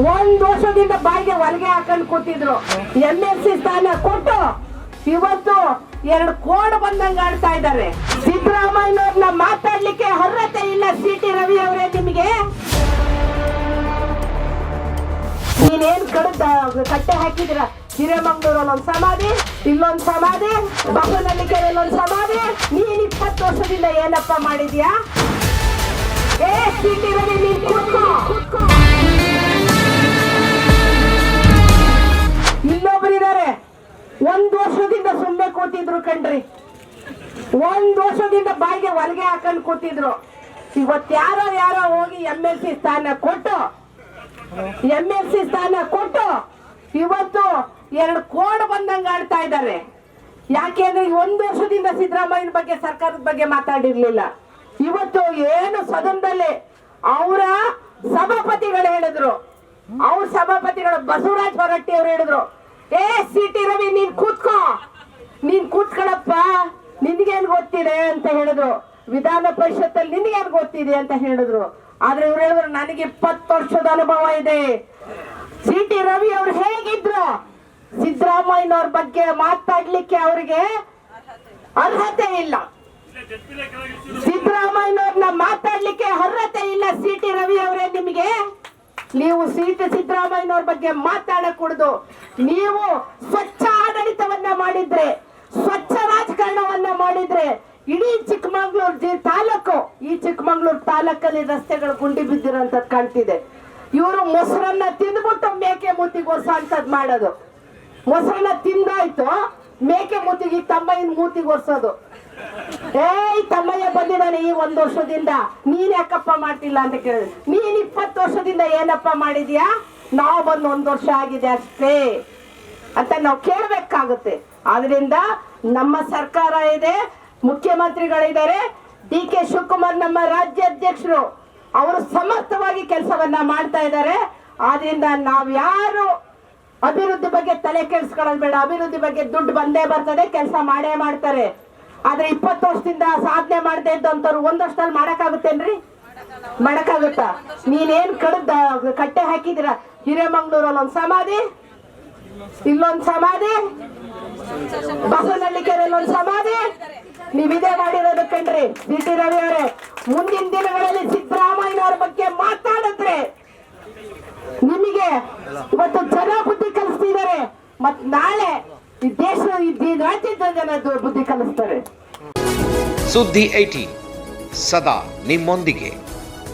ಒಂದ್ ವರ್ಷದಿಂದ ಬಾಯಿಗೆ ಹೊಲಿಗೆ ಹಾಕೊಂಡು ಕೂತಿದ್ರು. ಎಂ ಎಲ್ ಸಿ ಸ್ಥಾನ ಕೊಟ್ಟು ಇವತ್ತು ಎರಡು ಕೋಡ್ ಬಂದಂಗ ಆಡ್ತಾ ಇದ್ದಾರೆ. ಸಿದ್ದರಾಮಯ್ಯವ್ರನ್ನ ಮಾತಾಡ್ಲಿಕ್ಕೆ ಅರ್ಹತೆ ಇಲ್ಲ ಸಿ ಟಿ ರವಿ ಅವರೇ ನಿಮಗೆ. ನೀನೇನ್ ಕಡದ ಕಟ್ಟೆ ಹಾಕಿದ್ರ? ಹಿರೇಮಂಗ್ಳೂರಲ್ಲಿ ಒಂದ್ ಸಮಾಧಿ, ಇಲ್ಲೊಂದ್ ಸಮಾಧಿ ಬಸವನಲ್ಲಿಕೆರೆಯಲ್ಲಿ ಒಂದ್ ಸಮಾಧಿ, ನೀನ್ ಇಪ್ಪತ್ತು ವರ್ಷದಿಂದ ಏನಪ್ಪ ಮಾಡಿದ್ಯಾ? ಏ ಸಿ ಟಿ ರವಿ ಒಂದ್ ವರ್ಷದಿಂದ ಸುಮ್ಮನೆ ಕೂತಿದ್ರು ಕಣ್ರಿ. ಒಂದ್ ವರ್ಷದಿಂದ ಬಾಯಿಗೆ ಹೊಲಿಗೆ ಹಾಕೊಂಡು ಕೂತಿದ್ರು. ಇವತ್ ಯಾರೋ ಯಾರೋ ಹೋಗಿ ಎಂ ಎಲ್ ಸಿ ಸ್ಥಾನ ಕೊಟ್ಟು ಎಂ ಎಲ್ ಸಿ ಸ್ಥಾನ ಕೊಟ್ಟು ಇವತ್ತು ಎರಡು ಕೋಡ್ ಬಂದಂಗ ಆಡ್ತಾ ಇದ್ದಾರೆ. ಯಾಕೆಂದ್ರೆ ಒಂದು ವರ್ಷದಿಂದ ಸಿದ್ದರಾಮಯ್ಯನ ಬಗ್ಗೆ, ಸರ್ಕಾರದ ಬಗ್ಗೆ ಮಾತಾಡಿರ್ಲಿಲ್ಲ. ಇವತ್ತು ಏನು ಸದನದಲ್ಲಿ ಅವರ ಸಭಾಪತಿಗಳು ಹೇಳಿದ್ರು. ಅವ್ರ ಸಭಾಪತಿಗಳು ಬಸವರಾಜ್ ಹೊರಟ್ಟಿ ಅವ್ರು ಹೇಳಿದ್ರು. ಏ ಸಿ ಟಿ ರವಿ, ನೀನ್ ಕೂತ್ಕೋ. ನೀನ್ ಕೂತ್ಕೊಳಪ್ಪ. ನಿನ್ಗೇನ್ ಗೊತ್ತಿದೆ ಅಂತ ಹೇಳಿದ್ರು. ವಿಧಾನ ಪರಿಷತ್ತಲ್ಲಿ ನಿನ್ಗೇನ್ ಗೊತ್ತಿದೆ ಅಂತ ಹೇಳಿದ್ರು. ಆದ್ರೆ ಇವ್ರು ಹೇಳಿದ್ರು, ನನಗೆ ಇಪ್ಪತ್ತು ವರ್ಷದ ಅನುಭವ ಇದೆ. ಸಿ ಟಿ ರವಿ ಅವ್ರು ಹೇಗಿದ್ರು? ಸಿದ್ದರಾಮಯ್ಯನವ್ರ ಬಗ್ಗೆ ಮಾತಾಡ್ಲಿಕ್ಕೆ ಅವರಿಗೆ ಅರ್ಹತೆ ಇಲ್ಲ. ಸಿದ್ದರಾಮಯ್ಯನವ್ರನ್ನ ಮಾತಾಡ್ಲಿಕ್ಕೆ ಅರ್ಹತೆ ಇಲ್ಲ ಸಿ ಟಿ ರವಿ ಅವರೇ ನಿಮಗೆ. ನೀವು ಸೀತೆ ಸಿದ್ದರಾಮಯ್ಯನವ್ರ ಬಗ್ಗೆ ಮಾತಾಡಕೂಡದು. ನೀವು ಸ್ವಚ್ಛ ಆಡಳಿತವನ್ನ ಮಾಡಿದ್ರೆ, ಸ್ವಚ್ಛ ರಾಜಕಾರಣವನ್ನ ಮಾಡಿದ್ರೆ, ಇಡೀ ಚಿಕ್ಕಮಗಳೂರು ಜಿ ತಾಲೂಕು, ಈ ಚಿಕ್ಕಮಂಗ್ಳೂರು ತಾಲೂಕಲ್ಲಿ ರಸ್ತೆಗಳು ಗುಂಡಿ ಬಿದ್ದಿರೋಂಥದ್ದು ಕಾಣ್ತಿದೆ. ಇವರು ಮೊಸರನ್ನ ತಿಂದ್ಬಿಟ್ಟು ಮೇಕೆ ಮೂತಿಗೆ ಹೊಸ ಅಂತದ್ ಮಾಡೋದು. ಮೊಸರನ್ನ ತಿಂದಾಯ್ತು, ಮೇಕೆ ಮೂತಿಗೆ ತಮ್ಮ ಇನ್ ಮೂತಿಗೆ ಒರ್ಸೋದು. ಏಯ್ ತಮ್ಮಯ್ಯ ಬಂದಿದ್ದಾನೆ ಈ ಒಂದ್ ವರ್ಷದಿಂದ. ನೀನ್ ಯಾಕಪ್ಪ ಮಾಡ್ತಿಲ್ಲ ಅಂತ ಕೇಳಿದ್ರೆ. ನೀನ್ ಇಪ್ಪತ್ತು ವರ್ಷದಿಂದ ಏನಪ್ಪ ಮಾಡಿದ್ಯಾ? ನಾವು ಬಂದು ಒಂದ್ ವರ್ಷ ಆಗಿದೆ ಅಷ್ಟೇ ಅಂತ ನಾವು ಕೇಳ್ಬೇಕಾಗುತ್ತೆ. ಆದ್ರಿಂದ ನಮ್ಮ ಸರ್ಕಾರ ಇದೆ, ಮುಖ್ಯಮಂತ್ರಿಗಳಿದ್ದಾರೆ. ಡಿ ಕೆ ಶಿವಕುಮಾರ್ ನಮ್ಮ ರಾಜ್ಯಾಧ್ಯಕ್ಷರು, ಅವರು ಸಮರ್ಥವಾಗಿ ಕೆಲಸವನ್ನ ಮಾಡ್ತಾ ಇದ್ದಾರೆ. ಆದ್ರಿಂದ ನಾವ್ ಯಾರು ಅಭಿವೃದ್ಧಿ ಬಗ್ಗೆ ತಲೆ ಕೆಡಿಸ್ಕೊಳ್ಳೋದು ಬೇಡ, ಅಭಿವೃದ್ಧಿ ಬಗ್ಗೆ ದುಡ್ಡು ಬಂದೇ ಬರ್ತದೆ, ಕೆಲಸ ಮಾಡೇ ಮಾಡ್ತಾರೆ. ಆದ್ರೆ ಇಪ್ಪತ್ತು ವರ್ಷದಿಂದ ಸಾಧನೆ ಮಾಡದೆ ಇದ್ದಂತವ್ರು ಒಂದಷ್ಟಲ್ಲಿ ಮಾಡಕ್ಕಾಗುತ್ತೇನ್ರಿ? ಮಾಡಕ್ಕಾಗುತ್ತಾ? ನೀನೇನ್ ಕಡದ ಕಟ್ಟೆ ಹಾಕಿದಿರ ಹಿರೇಮಂಗ್ಳೂರಲ್ಲಿ ಒಂದ್ ಸಮಾಧಿ? ಇಲ್ಲೊಂದ್ ಸಮಾಧಿ? ಬಸವನಲ್ಲಿಕೆರೆಯಲ್ಲಿ ಒಂದ್ ಸಮಾಧಿ? ನೀವ್ ಇದೇ ಮಾಡಿರೋದು ಕಣ್ರಿ ಬಿ ಟಿ ರವಿ ಅವರೇ. ಮುಂದಿನ ದಿನಗಳಲ್ಲಿ ಸಿದ್ದರಾಮಯ್ಯನವ್ರ ಬಗ್ಗೆ ಮಾತಾಡಿದ್ರೆ ನಿಮಗೆ ಇವತ್ತು ಜನ ಬುದ್ಧಿ ಕಲಿಸ್ತಿದ್ದಾರೆ. ಮತ್ ನಾಳೆ ಈ ಬುದ್ಧಿ ಸುದ್ದಿ ಏಟಿ ಸದಾ ನಿಮ್ಮೊಂದಿಗೆ.